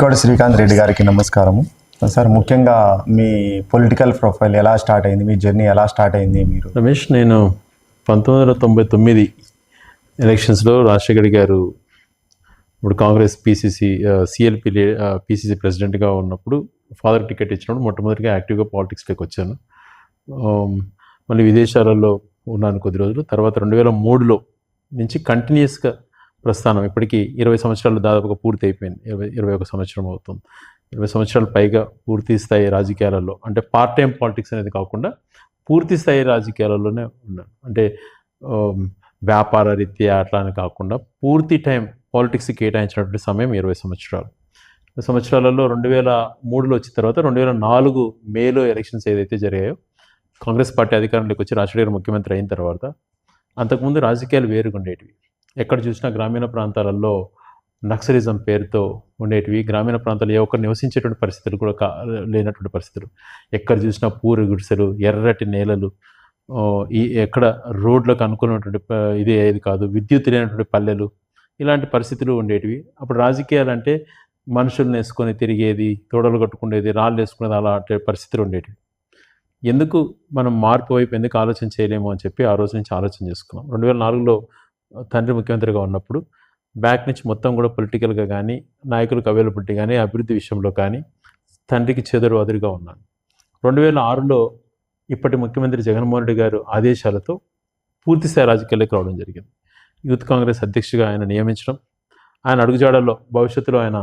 గడికోట శ్రీకాంత్ రెడ్డి గారికి నమస్కారము. సార్ ముఖ్యంగా మీ పొలిటికల్ ప్రొఫైల్ ఎలా స్టార్ట్ అయింది? మీ జర్నీ ఎలా స్టార్ట్ అయింది మీరు? రమేష్ నేను పంతొమ్మిది వందల తొంభై తొమ్మిది ఎలక్షన్స్లో రాజశేఖర్ గారు ఇప్పుడు కాంగ్రెస్ పీసీసీ సిఎల్పి పీసీసీ ప్రెసిడెంట్గా ఉన్నప్పుడు ఫాదర్ టికెట్ ఇచ్చినప్పుడు మొట్టమొదటిగా యాక్టివ్గా పాలిటిక్స్లోకి వచ్చాను. మళ్ళీ విదేశాలలో ఉన్నాను కొద్ది రోజులు. తర్వాత రెండు వేల మూడులో నుంచి కంటిన్యూస్గా ప్రస్థానం. ఇప్పటికీ ఇరవై సంవత్సరాలు దాదాపుగా పూర్తి అయిపోయింది ఇరవై ఇరవై ఒక సంవత్సరం అవుతుంది. ఇరవై సంవత్సరాలు పైగా పూర్తి స్థాయి రాజకీయాలలో అంటే పార్ట్ టైం పాలిటిక్స్ అనేది కాకుండా పూర్తి స్థాయి రాజకీయాలలోనే ఉన్నాను. అంటే వ్యాపార రీత్యా అట్లా అని కాకుండా పూర్తి టైం పాలిటిక్స్కి కేటాయించినటువంటి సమయం ఇరవై సంవత్సరాలు. ఇరవై సంవత్సరాలలో రెండు వేల మూడులో వచ్చిన తర్వాత రెండు వేల నాలుగు మేలో ఎలక్షన్స్ ఏదైతే జరిగాయో కాంగ్రెస్ పార్టీ అధికారంలోకి వచ్చి రాజశేఖర్ ముఖ్యమంత్రి అయిన తర్వాత అంతకుముందు రాజకీయాలు వేరుగా ఉండేటివి ఎక్కడ చూసినా గ్రామీణ ప్రాంతాలలో నక్సలిజం పేరుతో ఉండేటివి. గ్రామీణ ప్రాంతాల్లో ఏ ఒక్కరు నివసించేటువంటి పరిస్థితులు కూడా కా లేనటువంటి పరిస్థితులు. ఎక్కడ చూసినా పూరి గుడిసెలు ఎర్రటి నేలలు ఈ ఎక్కడ రోడ్లకు అనుకున్నటువంటి ఇది ఏది కాదు. విద్యుత్ లేనటువంటి పల్లెలు ఇలాంటి పరిస్థితులు ఉండేటివి. అప్పుడు రాజకీయాలు అంటే మనుషుల్ని వేసుకొని తిరిగేది తోడలు కట్టుకునేది రాళ్ళు వేసుకునేది అలాంటి పరిస్థితులు ఉండేటివి. ఎందుకు మనం మార్పు వైపు ఎందుకు ఆలోచన చేయలేము అని చెప్పి ఆ రోజు నుంచి ఆలోచన చేసుకున్నాం. రెండు వేల నాలుగులో తండ్రి ముఖ్యమంత్రిగా ఉన్నప్పుడు బ్యాక్ నుంచి మొత్తం కూడా పొలిటికల్గా కానీ నాయకులకు అవైలబిలిటీ కానీ అభివృద్ధి విషయంలో కానీ తండ్రికి చెదరు అదురుగా ఉన్నాను. రెండు వేల ఆరులో ఇప్పటి ముఖ్యమంత్రి జగన్మోహన్ రెడ్డి గారు ఆదేశాలతో పూర్తిస్థాయి రాజకీయాల్లోకి రావడం జరిగింది. యూత్ కాంగ్రెస్ అధ్యక్షుడిగా ఆయన నియమించడం ఆయన అడుగుజాడల్లో భవిష్యత్తులో ఆయన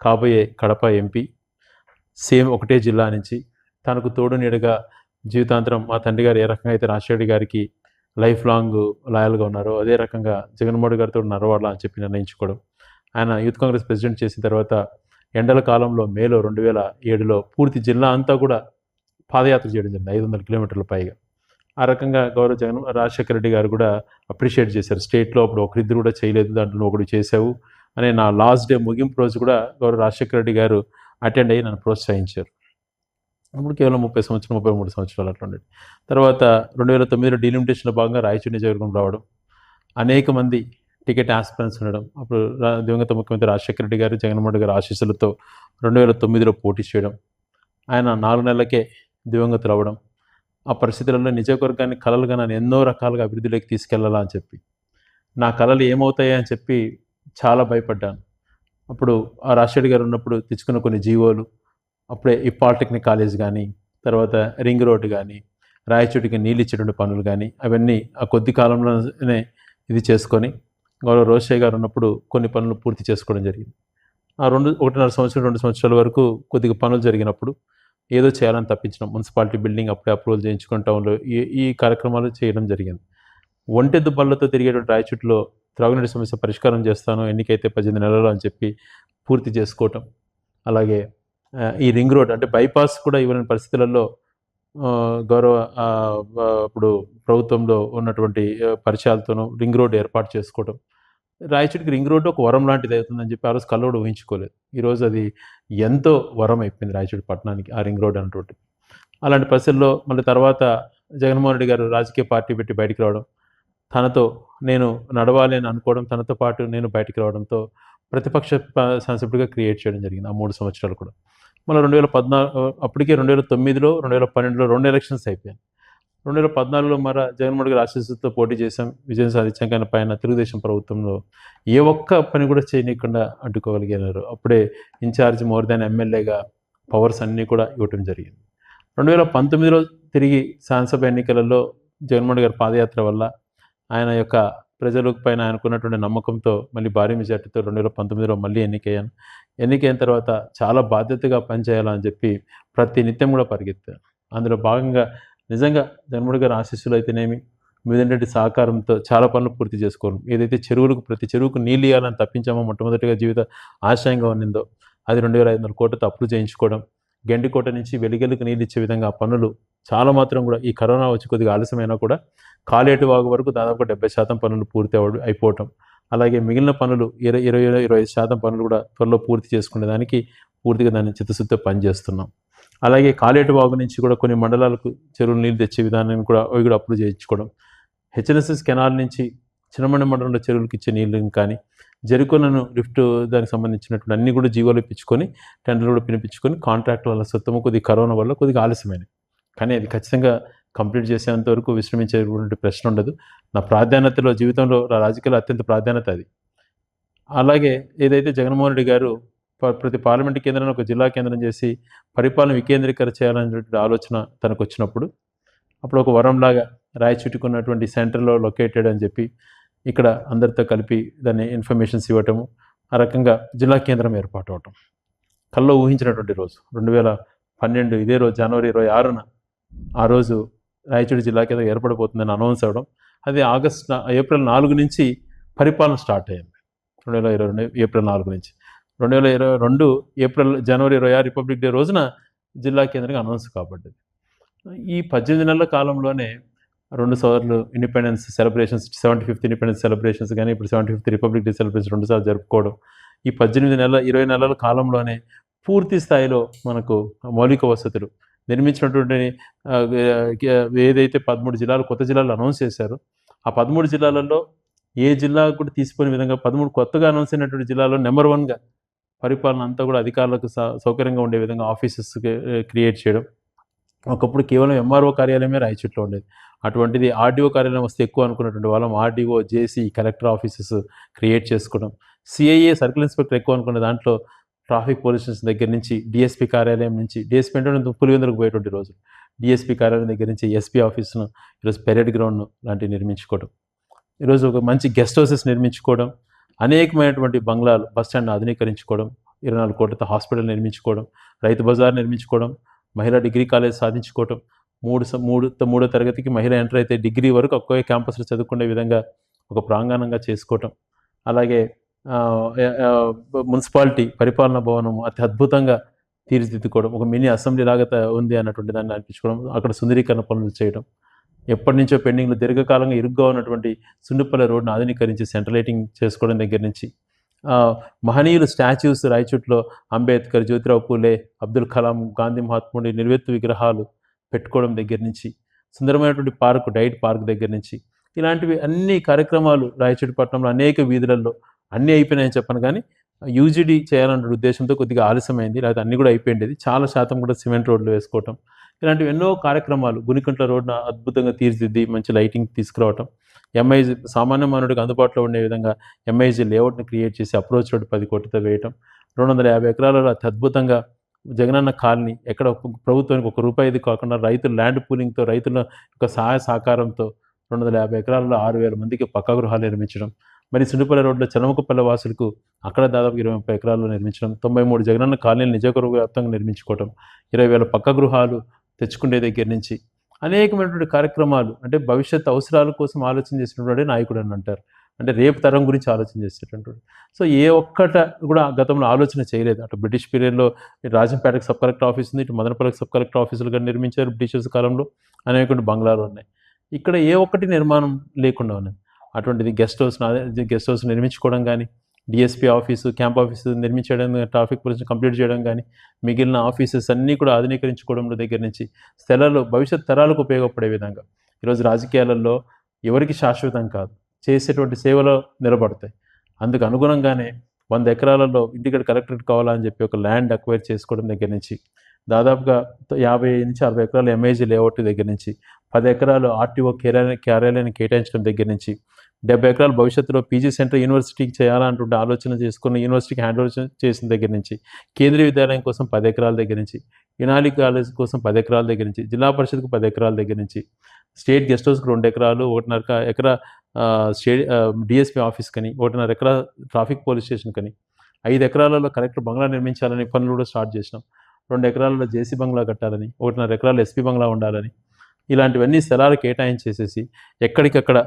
కాబోయే కడప ఎంపీ సేమ్ ఒకటే జిల్లా నుంచి తనకు తోడు నీడగా జీవితాంతరం మా తండ్రి గారు ఏ రకంగా అయితే రాజశేఖర్ గారికి లైఫ్ లాంగ్ లాయల్గా ఉన్నారో అదే రకంగా జగన్మోహన్ గారితో నడవాలా అని చెప్పి నిర్ణయించుకోవడం. ఆయన యూత్ కాంగ్రెస్ ప్రెసిడెంట్ చేసిన తర్వాత ఎండల కాలంలో మేలో రెండు వేల ఏడులో పూర్తి జిల్లా అంతా కూడా పాదయాత్ర చేయడం జరిగింది ఐదు వందల కిలోమీటర్ల పైగా. ఆ రకంగా గౌరవ జగన్ రాజశేఖర రెడ్డి గారు కూడా అప్రిషియేట్ చేశారు. స్టేట్లో అప్పుడు ఒకరిద్దరు కూడా చేయలేదు దాంట్లో ఒకటి చేసావు అనే నా లాస్ట్ డే ముగింపు రోజు కూడా గౌరవ రాజశేఖర రెడ్డి గారు అటెండ్ అయ్యి నన్ను ప్రోత్సహించారు. అప్పుడు కేవలం ముప్పై సంవత్సరం ముప్పై మూడు సంవత్సరాలు అట్లా ఉండేది. తర్వాత రెండు వేల తొమ్మిదిలో డీలిమిటేషన్లో భాగంగా రాయచూరి నియోజకవర్గం రావడం అనేక మంది టికెట్ ఆస్పిరెన్స్ ఉండడం అప్పుడు దివంగత ముఖ్యమంత్రి రాజశేఖర రెడ్డి గారు జగన్మోహన్ రెడ్డి గారి ఆశీస్సులతో రెండు వేల తొమ్మిదిలో పోటీ చేయడం ఆయన నాలుగు నెలలకే దివంగతులు అవ్వడం ఆ పరిస్థితులలో నిజవర్గాన్ని కళలుగా నన్ను ఎన్నో రకాలుగా అభివృద్ధిలోకి తీసుకెళ్ళాలా అని చెప్పి నా కళలు ఏమవుతాయి అని చెప్పి చాలా భయపడ్డాను. అప్పుడు ఆ రాజశేఖర్ గారు ఉన్నప్పుడు తెచ్చుకున్న కొన్ని జీవోలు అప్పుడే ఈ పాలిటెక్నిక్ కాలేజ్ కానీ తర్వాత రింగ్ రోడ్ కానీ రాయచోటికి నీళ్ళు ఇచ్చేటువంటి పనులు కానీ అవన్నీ ఆ కొద్ది కాలంలోనే ఇది చేసుకొని గౌరవ రోషయ్య గారు ఉన్నప్పుడు కొన్ని పనులు పూర్తి చేసుకోవడం జరిగింది. ఆ రెండు ఒకటిన్నర సంవత్సరం రెండు సంవత్సరాల వరకు కొద్దిగా పనులు జరిగినప్పుడు ఏదో చేయాలని తప్పించడం మున్సిపాలిటీ బిల్డింగ్ అప్పుడే అప్రూవల్ చేయించుకుని టౌన్లో ఈ ఈ కార్యక్రమాలు చేయడం జరిగింది. ఒంటెద్దు బళ్ళతో తిరిగేటువంటి రాయచుట్లో త్రాగునీటి సమస్య పరిష్కారం చేస్తాను ఎన్నికైతే పద్దెనిమిది నెలలు అని చెప్పి పూర్తి చేసుకోవటం. అలాగే ఈ రింగ్ రోడ్ అంటే బైపాస్ కూడా ఇవ్వని పరిస్థితులలో గౌరవ ఇప్పుడు ప్రభుత్వంలో ఉన్నటువంటి పరిచయాలతోనూ రింగ్ రోడ్ ఏర్పాటు చేసుకోవడం. రాయచూటికి రింగ్ రోడ్డు ఒక వరం లాంటిది అవుతుందని చెప్పి ఆ రోజు కల్లోడు ఊహించుకోలేదు. ఈరోజు అది ఎంతో వరం అయిపోయింది రాయచూటి పట్టణానికి ఆ రింగ్ రోడ్ అన్నటువంటి అలాంటి పరిస్థితుల్లో మళ్ళీ తర్వాత జగన్మోహన్ రెడ్డి గారు రాజకీయ పార్టీ పెట్టి బయటికి రావడం తనతో నేను నడవాలి అని అనుకోవడం తనతో పాటు నేను బయటికి రావడంతో ప్రతిపక్ష ప- క్రియేట్ చేయడం జరిగింది ఆ మూడు సంవత్సరాలు కూడా. మళ్ళీ రెండు వేల పద్నాలుగు అప్పటికే రెండు వేల తొమ్మిదిలో రెండు వేల పన్నెండులో రెండు ఎలక్షన్స్ అయిపోయాయి. రెండు వేల పద్నాలుగులో మర జగన్మోహన్ గారి ఆశీస్సుతో పోటీ చేశాం విజయం సాధించాం కానీ పైన తెలుగుదేశం ప్రభుత్వంలో ఏ ఒక్క పని కూడా చేయనీయకుండా అడ్డుకోగలిగారు. అప్పుడే ఇన్ఛార్జ్ మోర్ దాన్ ఎమ్మెల్యేగా పవర్స్ అన్నీ కూడా ఇవ్వటం జరిగింది. రెండు వేల పంతొమ్మిదిలో తిరిగి శాసనసభ ఎన్నికలలో జగన్మోహన్ గారి పాదయాత్ర వల్ల ఆయన యొక్క ప్రజల పైన ఆయనకున్నటువంటి నమ్మకంతో మళ్ళీ భారీ మెజార్టీతో రెండు వేల పంతొమ్మిదిలో మళ్ళీ ఎన్నికయ్యాను. ఎన్నికైన తర్వాత చాలా బాధ్యతగా పనిచేయాలని చెప్పి ప్రతి నిత్యం కూడా పరిగెత్తాను. అందులో భాగంగా నిజంగా జన్ముడి గారి ఆశీస్సులు అయితేనేమి మీదంటే సహకారంతో చాలా పనులు పూర్తి చేసుకోవడం. ఏదైతే చెరువులకు ప్రతి చెరువుకు నీళ్ళు ఇవ్వాలని తప్పించామో మొట్టమొదటిగా జీవిత ఆశయంగా ఉన్నిందో అది రెండు వేల ఐదు వందల కోట్లతో అప్పులు చేయించుకోవడం గండికోట నుంచి వెలిగెలకు నీళ్ళు ఇచ్చే విధంగా ఆ పనులు చాలా మాత్రం కూడా ఈ కరోనా వచ్చి కొద్దిగా ఆలస్యమైనా కూడా కాలేటు వాగు వరకు దాదాపు డెబ్బై శాతం పనులు పూర్తి అవ అయిపోవటం. అలాగే మిగిలిన పనులు ఇరవై ఇరవై ఇరవై ఐదు శాతం పనులు కూడా త్వరలో పూర్తి చేసుకునే దానికి పూర్తిగా దాన్ని చిత్తశుద్ధితో పనిచేస్తున్నాం. అలాగే కాలేటు వాగు నుంచి కూడా కొన్ని మండలాలకు చెరువులు నీళ్ళు తెచ్చే విధానాన్ని కూడా అవి కూడా అప్రూవ్ చేయించుకోవడం. హెచ్ఎన్ఎస్ఎస్ కెనాల్ నుంచి చిన్నమండ మండలంలో చెరువులకు ఇచ్చే నీళ్ళని కానీ జరుకునను లిఫ్ట్ దానికి సంబంధించినటువంటి అన్ని కూడా జీవోలు ఇప్పించుకొని టెండర్లు కూడా పిలిపించుకొని కాంట్రాక్టుల సొత్తము కొద్దిగా కరోనా వల్ల కొద్దిగా ఆలస్యమైనవి. కానీ అది ఖచ్చితంగా కంప్లీట్ చేసేంత వరకు విశ్రమించేటువంటి ప్రశ్న ఉండదు. నా ప్రాధాన్యతలో జీవితంలో రాజకీయాలు రాజకీయాల్లో అత్యంత ప్రాధాన్యత అది. అలాగే ఏదైతే జగన్మోహన్ రెడ్డి గారు ప్రతి పార్లమెంట్ కేంద్రాన్ని ఒక జిల్లా కేంద్రం చేసి పరిపాలన వికేంద్రీకర చేయాలనేటువంటి ఆలోచన తనకు వచ్చినప్పుడు అప్పుడు ఒక వరంలాగా రాయి చుట్టుకున్నటువంటి సెంటర్లో లొకేటెడ్ అని చెప్పి ఇక్కడ అందరితో కలిపి దాన్ని ఇన్ఫర్మేషన్స్ ఇవ్వటము ఆ రకంగా జిల్లా కేంద్రం ఏర్పాటు అవటం కల్లో ఊహించినటువంటి రోజు రెండు వేల పన్నెండు ఇదే రోజు జనవరి ఇరవై ఆరున ఆ రోజు రాయచూడి జిల్లా కేంద్రం ఏర్పడిపోతుందని అనౌన్స్ అవ్వడం. అది ఆగస్ట్ ఏప్రిల్ నాలుగు నుంచి పరిపాలన స్టార్ట్ అయింది రెండు వేల ఇరవై రెండు ఏప్రిల్ నాలుగు నుంచి. రెండు వేల ఇరవై రెండు ఏప్రిల్ జనవరి ఇరవై ఆరు రిపబ్లిక్ డే రోజున జిల్లా కేంద్రంగా అనౌన్స్ కాబడ్డది. ఈ పద్దెనిమిది నెలల కాలంలోనే రెండు సార్లు independence celebrations seventy fifth independence celebrations కానీ ఇప్పుడు seventy fifth republic day celebration రెండుసార్లు జరుపుకోవడం. ఈ పద్దెనిమిది నెలల ఇరవై నెలల కాలంలోనే పూర్తి స్థాయిలో మనకు మౌలిక వసతులు నిర్మించినటువంటి ఏదైతే పదమూడు జిల్లాలు కొత్త జిల్లాలు అనౌన్స్ చేశారో ఆ పదమూడు జిల్లాలలో ఏ జిల్లా కూడా తీసిపోయిన విధంగా పదమూడు కొత్తగా అనౌన్స్ అయినటువంటి జిల్లాలో నెంబర్ వన్గా పరిపాలన అంతా కూడా అధికారులకు స- సౌకర్యంగా ఉండే విధంగా ఆఫీసెస్ క్రియేట్ చేయడం. ఒకప్పుడు కేవలం ఎంఆర్ఓ కార్యాలయమే రాయచూట్లో ఉండేది. అటువంటిది ఆర్డీఓ కార్యాలయం వస్తే ఎక్కువ అనుకున్నటువంటి వాళ్ళం. RDO JC collector offices create చేసుకోవడం. సిఐఏ సర్కిల్ ఇన్స్పెక్టర్ ఎక్కువ అనుకునే దాంట్లో ట్రాఫిక్ పోలీస్ స్టేషన్ దగ్గర నుంచి డిఎస్పీ కార్యాలయం నుంచి డిఎస్పీ అంటే పులివెందులకు పోయేటువంటి రోజు డిఎస్పీ కార్యాలయం దగ్గర నుంచి ఎస్పీ ఆఫీస్ను ఈరోజు పెరేడ్ గ్రౌండ్ను లాంటివి నిర్మించుకోవడం. ఈరోజు ఒక మంచి గెస్ట్ హౌసెస్ నిర్మించుకోవడం. అనేకమైనటువంటి బంగ్లాలు బస్ స్టాండ్ ఆధునీకరించుకోవడం. ఇరవై నాలుగు కోట్లతో హాస్పిటల్ నిర్మించుకోవడం. రైతు బజార్ నిర్మించుకోవడం. మహిళా డిగ్రీ కాలేజ్ సాధించుకోవడం మూడు స- మూడు మూడో తరగతికి మహిళ ఎంటర్ అయితే డిగ్రీ వరకు ఒక్కో క్యాంపస్లో చదువుకునే విధంగా ఒక ప్రాంగణంగా చేసుకోవటం. అలాగే మున్సిపాలిటీ పరిపాలనా భవనం అతి అద్భుతంగా తీర్చిదిద్దుకోవడం ఒక మినీ అసెంబ్లీ లాగా ఉంది అన్నటువంటి దాన్ని అనిపించుకోవడం అక్కడ సుందరీకరణ పనులు చేయడం ఎప్పటి నుంచో పెండింగ్లో దీర్ఘకాలంగా ఇరుగ్గా ఉన్నటువంటి సుండుపల్లె రోడ్డును ఆధునీకరించి సెంట్రలైటింగ్ చేసుకోవడం దగ్గర నుంచి మహనీయులు స్టాచ్యూస్ రాయచూట్లో అంబేద్కర్ జ్యోతిరావు పూలే అబ్దుల్ కలాం గాంధీ మహాత్ముడి నిలువెత్తు విగ్రహాలు పెట్టుకోవడం దగ్గర నుంచి సుందరమైనటువంటి పార్కు డైట్ పార్క్ దగ్గర నుంచి ఇలాంటివి అన్ని కార్యక్రమాలు రాయచూటిపట్నంలో అనేక వీధులలో అన్నీ అయిపోయినాయని చెప్పను కానీ యూజీడీ చేయాలన్న ఉద్దేశంతో కొద్దిగా ఆలస్యమైంది. లేకపోతే అన్నీ కూడా అయిపోయింది చాలా శాతం కూడా సిమెంట్ రోడ్లు వేసుకోవటం. ఇలాంటివి ఎన్నో కార్యక్రమాలు గునికుంట్ల రోడ్డున అద్భుతంగా తీర్చిదిద్ది మంచి లైటింగ్ తీసుకురావటం. ఎంఐజీ సామాన్య మానవుడికి అందుబాటులో ఉండే విధంగా ఎంఐజీ లేఅవుట్ని క్రియేట్ చేసి అప్రోచ్ రోడ్ పది కోట్లతో వేయటం. రెండు వందల యాభై ఎకరాలలో అతి అద్భుతంగా జగనన్న కాలనీ ఎక్కడ ఒక ప్రభుత్వానికి ఒక రూపాయిది కాకుండా రైతుల ల్యాండ్ పూలింగ్తో రైతుల యొక్క సహాయ సహకారంతో రెండు వందల యాభై ఎకరాలలో ఆరు వేల మందికి పక్కా గృహాలు నిర్మించడం. మరి సుండిపల్లి రోడ్లో చనమకపల్లి వాసులకు అక్కడ దాదాపు ఇరవై ముప్పై ఎకరాల్లో నిర్మించడం తొంభై మూడు జగనన్న కాలనీలు నిజకరువు వ్యాప్తంగా నిర్మించుకోవడం ఇరవై వేల పక్క గృహాలు తెచ్చుకునే దగ్గర నుంచి అనేకమైనటువంటి కార్యక్రమాలు అంటే భవిష్యత్ అవసరాల కోసం ఆలోచన చేసినటువంటి నాయకుడు అని అంటారు. అంటే రేపు తరం గురించి ఆలోచన చేసేటటువంటి సో ఏ ఒక్కట కూడా గతంలో ఆలోచన చేయలేదు. అటు బ్రిటిష్ పీరియడ్లో ఇటు రాజంపేటకు సబ్ కలెక్టర్ ఆఫీస్ ఉంది ఇటు మదనపల్లికి సబ్ కలెక్టర్ ఆఫీసులుగా నిర్మించారు బ్రిటిషర్స్ కాలంలో అనేక బంగ్లాలు ఉన్నాయి. ఇక్కడ ఏ ఒక్కటి నిర్మాణం లేకుండా ఉన్నది. అటువంటిది గెస్ట్ హౌస్ గెస్ట్ హౌస్ నిర్మించుకోవడం కానీ డిఎస్పీ ఆఫీసు క్యాంప్ ఆఫీసు నిర్మించడం ట్రాఫిక్ పోలీసులు కంప్లీట్ చేయడం కానీ మిగిలిన ఆఫీసెస్ అన్నీ కూడా ఆధునీకరించుకోవడంలో దగ్గర నుంచి స్థలాలు భవిష్యత్ తరాలకు ఉపయోగపడే విధంగా. ఈరోజు రాజకీయాలలో ఎవరికి శాశ్వతం కాదు. చేసేటువంటి సేవలో నిలబడతాయి. అందుకు అనుగుణంగానే వంద ఎకరాలలో ఇంటికడ కలెక్టరేట్ కావాలని చెప్పి ఒక ల్యాండ్ అక్వైర్ చేసుకోవడం దగ్గర నుంచి దాదాపుగా యాభై నుంచి అరవై ఎకరాల ఎంఏజీ లేఅవుట్ దగ్గర నుంచి పది ఎకరాలు ఆర్టీఓ కార్యాలయ కార్యాలయాన్ని కేటాయించడం దగ్గర నుంచి డెబ్బై ఎకరాలు భవిష్యత్తులో పీజీ సెంటర్ యూనివర్సిటీకి చేయాలంటుంటే ఆలోచన చేసుకుని యూనివర్సిటీకి హ్యాండ్ ఓవర్ చేసిన దగ్గర నుంచి కేంద్రీయ విద్యాలయం కోసం పది ఎకరాల దగ్గర నుంచి యునాలి కాలేజ్ కోసం పది ఎకరాల దగ్గర నుంచి జిల్లా పరిషత్కు పది ఎకరాల దగ్గర నుంచి స్టేట్ గెస్ట్ హౌస్కి రెండు ఎకరాలు ఒకటిన్నర ఎకరా స్టే డిఎస్పీ ఆఫీస్ కని ఒకటిన్నర ఎకరా ట్రాఫిక్ పోలీస్ స్టేషన్ కని ఐదు ఎకరాలలో కలెక్టర్ బంగ్లా నిర్మించాలని పనులు కూడా స్టార్ట్ చేసినాం. రెండు ఎకరాలలో జేసీ బంగ్లా కట్టాలని ఒకటిన్నర ఎకరాలు ఎస్పీ బంగ్లా ఉండాలని ఇలాంటివన్నీ స్థలాలు కేటాయించేసేసి ఎక్కడికక్కడ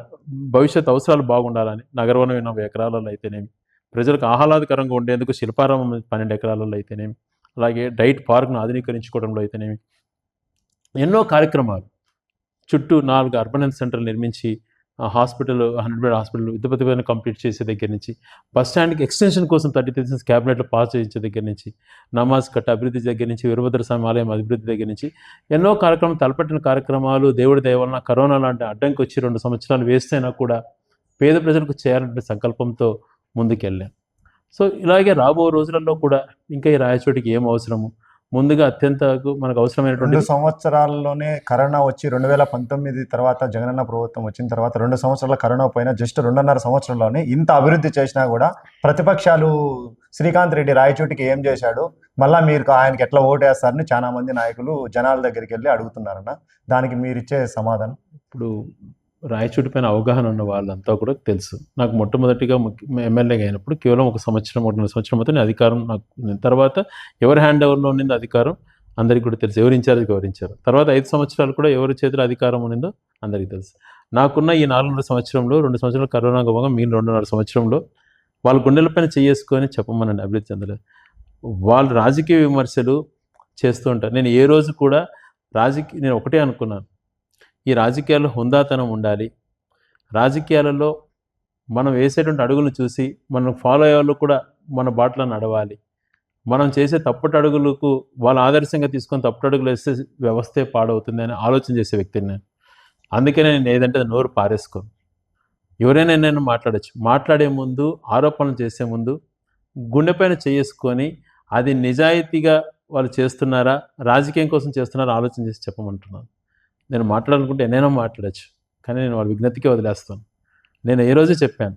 భవిష్యత్ అవసరాలు బాగుండాలని నగరవనం ఎనభై ఎకరాలలో అయితేనేమి ప్రజలకు ఆహ్లాదకరంగా ఉండేందుకు శిల్పారామం పన్నెండు ఎకరాలలో అయితేనేమి అలాగే డైట్ పార్క్ను ఆధునీకరించుకోవడంలో అయితేనేమి ఎన్నో కార్యక్రమాలు చుట్టూ నాలుగు అర్బన్ సెంటర్లు నిర్మించి హాస్పిటల్ హండ్రెడ్ బెడ్ హాస్పిటల్ విద్యపతిపైన కంప్లీట్ చేసే దగ్గర నుంచి బస్ స్టాండ్కి ఎక్స్టెన్షన్ కోసం థర్టీ థౌసండ్ క్యాబినెట్లో పాస్ చేయించే దగ్గర నుంచి నమాజ్ కట్ట అభివృద్ధి దగ్గర నుంచి వీరభద్ర స్వామి ఆలయం అభివృద్ధి దగ్గర నుంచి ఎన్నో కార్యక్రమం తలపెట్టిన కార్యక్రమాలు దేవుడి దయవలన కరోనా లాంటి అడ్డంకి వచ్చి రెండు సంవత్సరాలు వేస్తేనా కూడా పేద ప్రజలకు చేయాలంటే సంకల్పంతో ముందుకెళ్ళాం. సో ఇలాగే రాబో రోజులలో కూడా ఇంకా ఈ రాయచోటికి ఏం అవసరము? ముందుగా అత్యంత మనకు అవసరమైనటువంటి రెండు సంవత్సరాల్లోనే కరోనా వచ్చి రెండు వేల పంతొమ్మిది తర్వాత జగనన్న ప్రభుత్వం వచ్చిన తర్వాత రెండు సంవత్సరాల కరోనా పోయినా జస్ట్ రెండున్నర సంవత్సరంలోనే ఇంత అభివృద్ధి చేసినా కూడా ప్రతిపక్షాలు శ్రీకాంత్ రెడ్డి రాయచోటికి ఏం చేశాడు? మళ్ళా మీరు ఆయనకి ఎట్లా ఓటేస్తారని చాలా మంది నాయకులు జనాల దగ్గరికి వెళ్ళి అడుగుతున్నారన్న. దానికి మీరు ఇచ్చే సమాధానం. ఇప్పుడు రాయచూటి పైన అవగాహన ఉన్న వాళ్ళంతా కూడా తెలుసు. నాకు మొట్టమొదటిగా ఎమ్మెల్యేగా అయినప్పుడు కేవలం ఒక సంవత్సరం ఒకటిన్నర సంవత్సరం అయితే అధికారం నాకు తర్వాత ఎవరి హ్యాండ్ ఓవర్లో ఉన్నది అధికారం అందరికీ కూడా తెలుసు. ఎవరు ఇన్ఛార్జ్ వివరించారు తర్వాత ఐదు సంవత్సరాలు కూడా ఎవరి చేతిలో అధికారం ఉన్నదో అందరికీ తెలుసు. నాకున్న ఈ నాలుగున్నర సంవత్సరంలో రెండు సంవత్సరాలు కరోనా గోగా మీరు రెండున్నర సంవత్సరంలో వాళ్ళ గుండెలపైన చేసుకొని చెప్పమనండి అభివృద్ధి చెందలేదు. వాళ్ళు రాజకీయ విమర్శలు చేస్తూ ఉంటారు. నేను ఏ రోజు కూడా రాజకీయ నేను ఒకటే అనుకున్నాను. ఈ రాజకీయాల్లో హుందాతనం ఉండాలి. రాజకీయాలలో మనం వేసేటువంటి అడుగులు చూసి మనం ఫాలో అయ్యే వాళ్ళు కూడా మన బాటలో నడవాలి. మనం చేసే తప్పటి అడుగులకు వాళ్ళ ఆదర్శంగా తీసుకొని తప్పటి అడుగులు వేస్తే వ్యవస్థే పాడవుతుంది అని ఆలోచన చేసే వ్యక్తిని నేను. అందుకే నేను ఏదంటే అది నోరు పారేసుకోను. ఎవరైనా నేను మాట్లాడచ్చు. మాట్లాడే ముందు ఆరోపణలు చేసే ముందు గుండెపైన చేసుకొని అది నిజాయితీగా వాళ్ళు చేస్తున్నారా రాజకీయం కోసం చేస్తున్నారా ఆలోచన చేసి చెప్పమంటున్నాను. నేను మాట్లాడాలనుకుంటే ఎన్నైనా మాట్లాడచ్చు కానీ నేను వాళ్ళ విజ్ఞతకే వదిలేస్తాను. నేను ఏ రోజు చెప్పాను.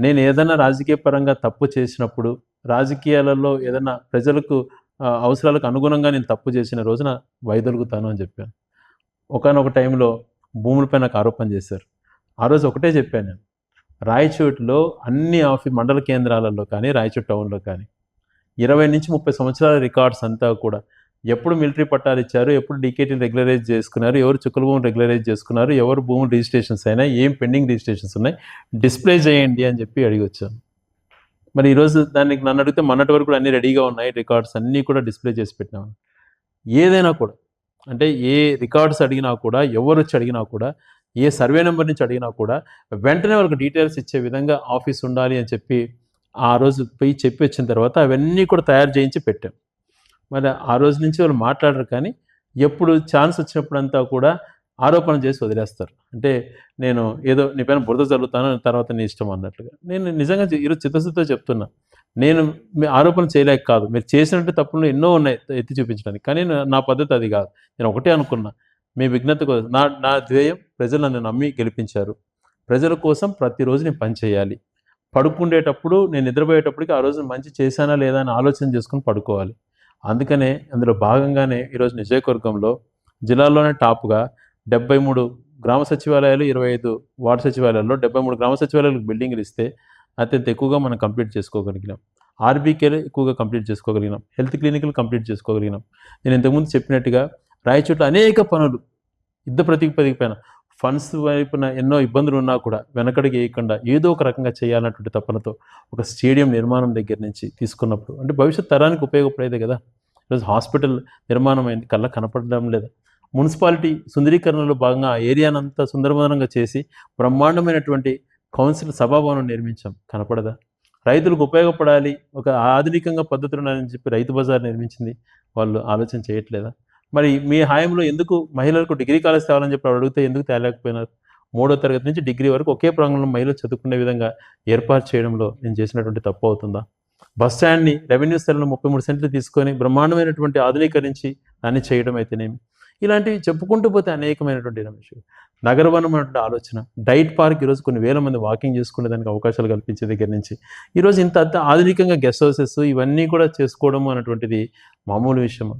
నేను ఏదైనా రాజకీయ పరంగా తప్పు చేసినప్పుడు రాజకీయాలలో ఏదైనా ప్రజలకు అవసరాలకు అనుగుణంగా నేను తప్పు చేసిన రోజున వైదొలుగుతాను అని చెప్పాను. ఒకనొక టైంలో భూములపై నాకు ఆరోపణ చేశారు. ఆ రోజు ఒకటే చెప్పాను నేను. రాయచోటిలో అన్ని ఆఫీస్ మండల కేంద్రాలలో కానీ రాయచోటు టౌన్లో కానీ ఇరవై నుంచి ముప్పై సంవత్సరాల రికార్డ్స్ అంతా కూడా ఎప్పుడు మిలిటరీ పట్టాలు ఇచ్చారు ఎప్పుడు డీకేటీలు రెగ్యులరైజ్ చేసుకున్నారు ఎవరు చుక్కల భూములు రెగ్యులరైజ్ చేసుకున్నారు ఎవరు భూములు రిజిస్ట్రేషన్స్ అయినా ఏం పెండింగ్ రిజిస్ట్రేషన్స్ ఉన్నాయి డిస్ప్లే చేయండి అని చెప్పి అడిగి వచ్చాను మరి ఈరోజు దానికి నన్ను అడిగితే మొన్నటి వరకు కూడా అన్ని రెడీగా ఉన్నాయి రికార్డ్స్ అన్నీ కూడా డిస్ప్లే చేసి పెట్టినాము ఏదైనా కూడా అంటే ఏ రికార్డ్స్ అడిగినా కూడా ఎవరు వచ్చి అడిగినా కూడా ఏ సర్వే నెంబర్ నుంచి అడిగినా కూడా వెంటనే వాళ్ళకి డీటెయిల్స్ ఇచ్చే విధంగా ఆఫీస్ ఉండాలి అని చెప్పి ఆ రోజు పోయి చెప్పి వచ్చిన తర్వాత అవన్నీ కూడా తయారు చేయించి పెట్టాం. మరి ఆ రోజు నుంచి వాళ్ళు మాట్లాడరు కానీ ఎప్పుడు ఛాన్స్ వచ్చినప్పుడంతా కూడా ఆరోపణ చేసి వదిలేస్తారు. అంటే నేను ఏదో నీ పైన బురద చల్లుతాను తర్వాత నీ ఇష్టం అన్నట్లుగా. నేను నిజంగా ఈరోజు చిత్తశుద్ధితో చెప్తున్నా. నేను మీ ఆరోపణ చేయలేక కాదు. మీరు చేసినట్టు తప్పులు ఎన్నో ఉన్నాయి ఎత్తి చూపించడానికి. కానీ నా- పద్ధతి అది కాదు. నేను ఒకటే అనుకున్నా. మీ విఘ్నత కోసం నా నా ధ్యేయం ప్రజలు నన్ను నమ్మి గెలిపించారు. ప్రజల కోసం ప్రతిరోజు నేను పని చేయాలి. పడుకుండేటప్పుడు నేను నిద్రపోయేటప్పటికి ఆ రోజు మంచి చేశానా లేదా అని ఆలోచన చేసుకుని పడుకోవాలి. అందుకనే అందులో భాగంగానే ఈరోజు నియోజకవర్గంలో జిల్లాలోనే టాప్గా డెబ్బై మూడు గ్రామ సచివాలయాలు ఇరవై ఐదు వార్డు సచివాలయాల్లో డెబ్బై మూడు గ్రామ సచివాలయాలకు బిల్డింగ్లు ఇస్తే అత్యంత ఎక్కువగా మనం కంప్లీట్ చేసుకోగలిగినాం. ఆర్బీకేలు ఎక్కువగా కంప్లీట్ చేసుకోగలిగినాం. హెల్త్ క్లినిక్లు కంప్లీట్ చేసుకోగలిగినాం. నేను ఇంతకుముందు చెప్పినట్టుగా రాయచోట్ల అనేక పనులు యుద్ధ ప్రతిపదికపైన ఫండ్స్ వైపున ఎన్నో ఇబ్బందులు ఉన్నా కూడా వెనకడికి వేయకుండా ఏదో ఒక రకంగా చేయాలన్నటువంటి తపనతో ఒక స్టేడియం నిర్మాణం దగ్గర నుంచి తీసుకున్నప్పుడు అంటే భవిష్యత్ తరానికి ఉపయోగపడేదే కదా. ఈరోజు హాస్పిటల్ నిర్మాణం అయింది కళ్ళ కనపడడం లేదు. మున్సిపాలిటీ సుందరీకరణలో భాగంగా ఆ ఏరియానంతా సుందరమనంగా చేసి బ్రహ్మాండమైనటువంటి కౌన్సిల్ సభాభవనం నిర్మించాం. కనపడదా? రైతులకు ఉపయోగపడాలి ఒక ఆధునికంగా పద్ధతులు ఉన్నాయని చెప్పి రైతు బజార్ నిర్మించింది. వాళ్ళు ఆలోచన చేయట్లేదా? మరి మీ హాయంలో ఎందుకు మహిళలకు డిగ్రీ కాలేజ్ తేవాలని చెప్పి అడిగితే ఎందుకు తేలేకపోయినారు? మూడో తరగతి నుంచి డిగ్రీ వరకు ఒకే ప్రాంగణంలో మహిళలు చదువుకునే విధంగా ఏర్పాటు చేయడంలో నేను చేసినటువంటి తప్పు అవుతుందా? బస్ స్టాండ్ని రెవెన్యూ స్థలంలో ముప్పై మూడు సెంట్లు తీసుకొని బ్రహ్మాండమైనటువంటి ఆధునీకరించి దాన్ని చేయడం అయితేనేమి? ఇలాంటివి చెప్పుకుంటూ పోతే అనేకమైనటువంటి రమేష్ నగరవనమైనటువంటి ఆలోచన. డైట్ పార్క్ ఈరోజు కొన్ని వేల మంది వాకింగ్ చేసుకునే దానికి అవకాశాలు కల్పించే దగ్గర నుంచి. ఈరోజు ఇంత ఆధునికంగా గెస్ట్ హౌసెస్ ఇవన్నీ కూడా చేసుకోవడం అన్నటువంటిది మామూలు విషయం